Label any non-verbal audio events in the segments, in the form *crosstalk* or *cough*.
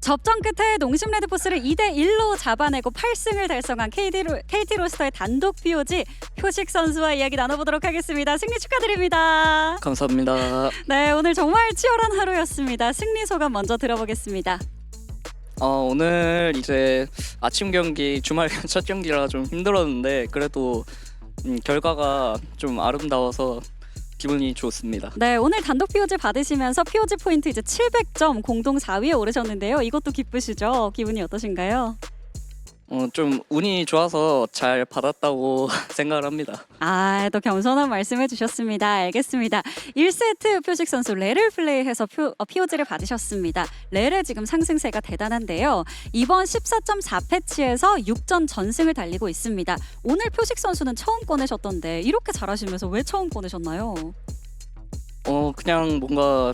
접전 끝에 농심 레드포스를 2대 1로 잡아내고 8승을 달성한 KT, 로, KT 로스터의 단독 POG 표식 선수와 이야기 나눠보도록 하겠습니다. 승리 축하드립니다. 감사합니다. 네, 오늘 정말 치열한 하루였습니다. 승리 소감 먼저 들어보겠습니다. 어, 오늘 이제 아침 경기 주말 *laughs* 첫 경기라 좀 힘들었는데 그래도 음, 결과가 좀 아름다워서 기분이 좋습니다. 네, 오늘 단독 POG 받으시면서 POG 포인트 이제 700점 공동 4위에 오르셨는데요. 이것도 기쁘시죠? 기분이 어떠신가요? 어, 좀 운이 좋아서 잘 받았다고 *laughs* 생각을 합니다. 아, 또 겸손한 말씀해 주셨습니다. 알겠습니다. 1세트 표식 선수 레를 플레이해서 표, 어, POG를 받으셨습니다. 레의 지금 상승세가 대단한데요. 이번 14.4 패치에서 6전 전승을 달리고 있습니다. 오늘 표식 선수는 처음 꺼내셨던데 이렇게 잘하시면서 왜 처음 꺼내셨나요? 어, 그냥 뭔가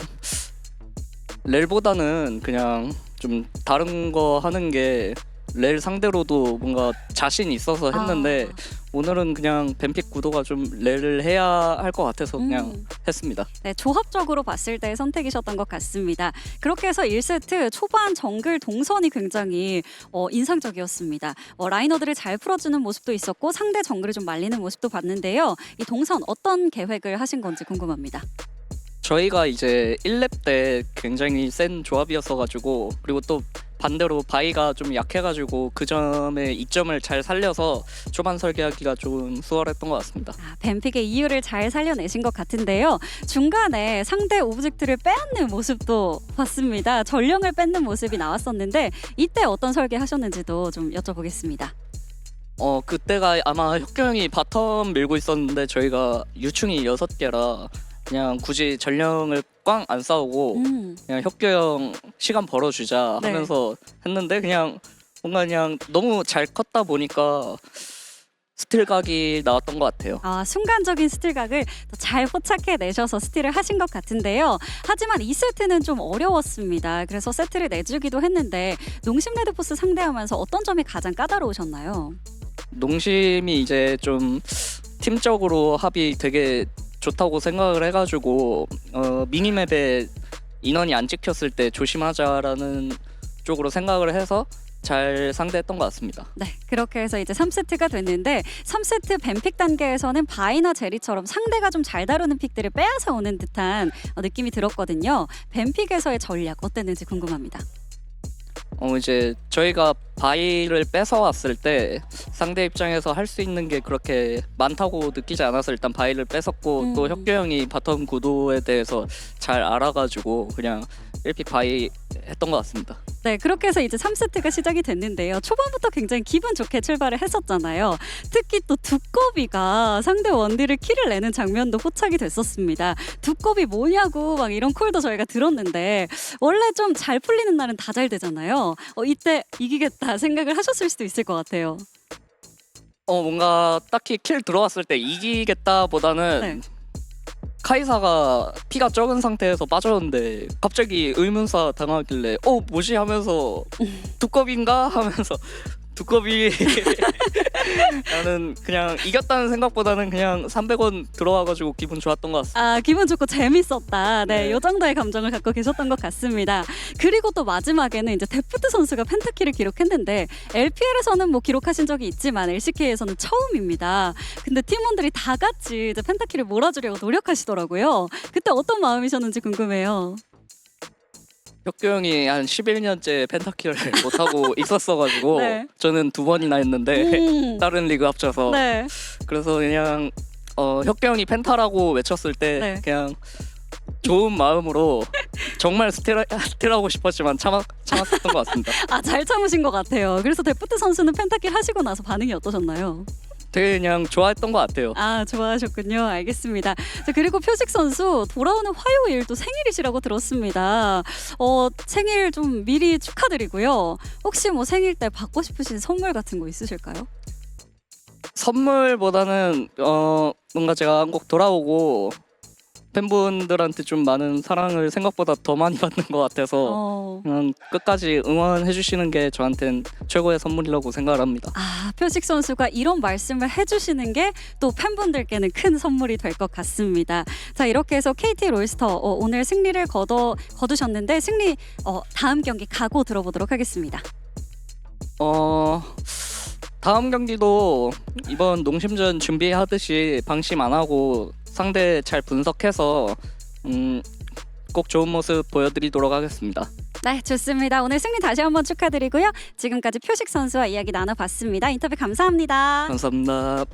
렐보다는 그냥 좀 다른 거 하는 게 렐 상대로도 뭔가 자신 있어서 했는데 아, 오늘은 그냥 뱀픽 구도가 좀 렐을 해야 할 것 같아서 그냥 음. 했습니다. 네, 조합적으로 봤을 때 선택이셨던 것 같습니다. 그렇게 해서 1세트 초반 정글 동선이 굉장히 어, 인상적이었습니다. 어, 라이너들을 잘 풀어주는 모습도 있었고 상대 정글을 좀 말리는 모습도 봤는데요. 이 동선 어떤 계획을 하신 건지 궁금합니다. 저희가 이제 1렙 때 굉장히 센 조합이었어가지고 그리고 또 반대로 바이가 좀 약해가지고 그 점에 이점을 잘 살려서 초반 설계하기가 좀 수월했던 것 같습니다. 아, 뱀픽의 이유를 잘 살려내신 것 같은데요. 중간에 상대 오브젝트를 빼앗는 모습도 봤습니다. 전령을 뺏는 모습이 나왔었는데 이때 어떤 설계하셨는지도 좀 여쭤보겠습니다. 어 그때가 아마 혁교 형이 바텀 밀고 있었는데 저희가 유충이 6개라 그냥 굳이 전령을 꽝 안 싸우고 음. 그냥 혁교 형 시간 벌어주자 네. 하면서 했는데 그냥 뭔가 그냥 너무 잘 컸다 보니까 스틸 각이 나왔던 것 같아요. 아, 순간적인 스틸각을 또잘 포착해 내셔서 스틸을 하신 것 같은데요. 하지만 2세트는 좀 어려웠습니다. 그래서 세트를 내주기도 했는데 농심 레드포스 상대하면서 어떤 점이 가장 까다로우셨나요? 농심이 이제 좀 팀적으로 합이 되게 좋다고 생각을 해가지고 어, 미니맵에 인원이 안 찍혔을 때 조심하자라는 쪽으로 생각을 해서 잘 상대했던 것 같습니다. 네, 그렇게 해서 이제 3세트가 됐는데 3세트 뱀픽 단계에서는 바이나 제리처럼 상대가 좀 잘 다루는 픽들을 빼앗아 오는 듯한 어, 느낌이 들었거든요. 뱀픽에서의 전략 어땠는지 궁금합니다. 어 이제 저희가 바이를 뺏어왔을 때 상대 입장에서 할 수 있는 게 그렇게 많다고 느끼지 않아서 일단 바이를 뺏었고 음. 또 혁교 형이 바텀 구도에 대해서 잘 알아가지고 그냥 1픽 바이 했던 것 같습니다. 네, 그렇게 해서 이제 3세트가 시작이 됐는데요. 초반부터 굉장히 기분 좋게 출발을 했었잖아요. 특히 또 두꺼비가 상대 원딜을 킬을 내는 장면도 포착이 됐었습니다. 두꺼비 뭐냐고 막 이런 콜도 저희가 들었는데 원래 좀 잘 풀리는 날은 다 잘 되잖아요. 어, 이때 이기겠다 생각을 하셨을 수도 있을 것 같아요. 어 뭔가 딱히 킬 들어왔을 때 이기겠다보다는 네. 카이사가 피가 적은 상태에서 빠졌는데 갑자기 의문사 당하길래 어 뭐지 하면서 두꺼비인가 하면서 두꺼비 *laughs* 나는 그냥 이겼다는 생각보다는 그냥 300원 들어와가지고 기분 좋았던 것 같습니다. 아 기분 좋고 재밌었다. 네, 네. 요 정도의 감정을 갖고 계셨던 것 같습니다. 그리고 또 마지막에는 이제 데프트 선수가 펜타키를 기록했는데 LPL에서는 뭐 기록하신 적이 있지만 LCK에서는 처음입니다. 근데 팀원들이 다 같이 이제 펜타키를 몰아주려고 노력하시더라고요. 그때 어떤 마음이셨는지 궁금해요. 혁교 형이 한 11년째 펜타키를 *laughs* 못하고 있었어가지고 네. 저는 두 번이나 했는데 음, *laughs* 다른 리그 합쳐서 네. 그래서 그냥 어, 혁교 형이 펜타라고 외쳤을 때 네. 그냥 좋은 마음으로 정말 스틸, 스틸하고 싶었지만 참았, 참았었던 것 같습니다. *laughs* 아 잘 참으신 것 같아요. 그래서 데프트 선수는 펜타키를 하시고 나서 반응이 어떠셨나요? 되게 그냥 좋아했던 것 같아요. 아 좋아하셨군요. 알겠습니다. 자, 그리고 표식 선수 돌아오는 화요일 또 생일이시라고 들었습니다. 어 생일 좀 미리 축하드리고요. 혹시 뭐 생일 때 받고 싶으신 선물 같은 거 있으실까요? 선물보다는 어 뭔가 제가 한국 돌아오고 팬분들한테 좀 많은 사랑을 생각보다 더 많이 *laughs* 받는 것 같아서 어. 그냥 끝까지 응원해 주시는 게 저한텐 최고의 선물이라고 생각을 합니다. 아, 표식 선수가 이런 말씀을 해주시는 게 또 팬분들께는 큰 선물이 될 것 같습니다. 자, 이렇게 해서 KT 롤스터 어, 오늘 승리를 거둬 거두셨는데 승리 어, 다음 경기 각오 들어보도록 하겠습니다. 어 다음 경기도 이번 농심전 준비하듯이 방심 안 하고 상대 잘 분석해서 음, 꼭 좋은 모습 보여드리도록 하겠습니다. 네, 좋습니다. 오늘 승리 다시 한번 축하드리고요. 지금까지 표식 선수와 이야기 나눠봤습니다. 인터뷰 감사합니다. 감사합니다.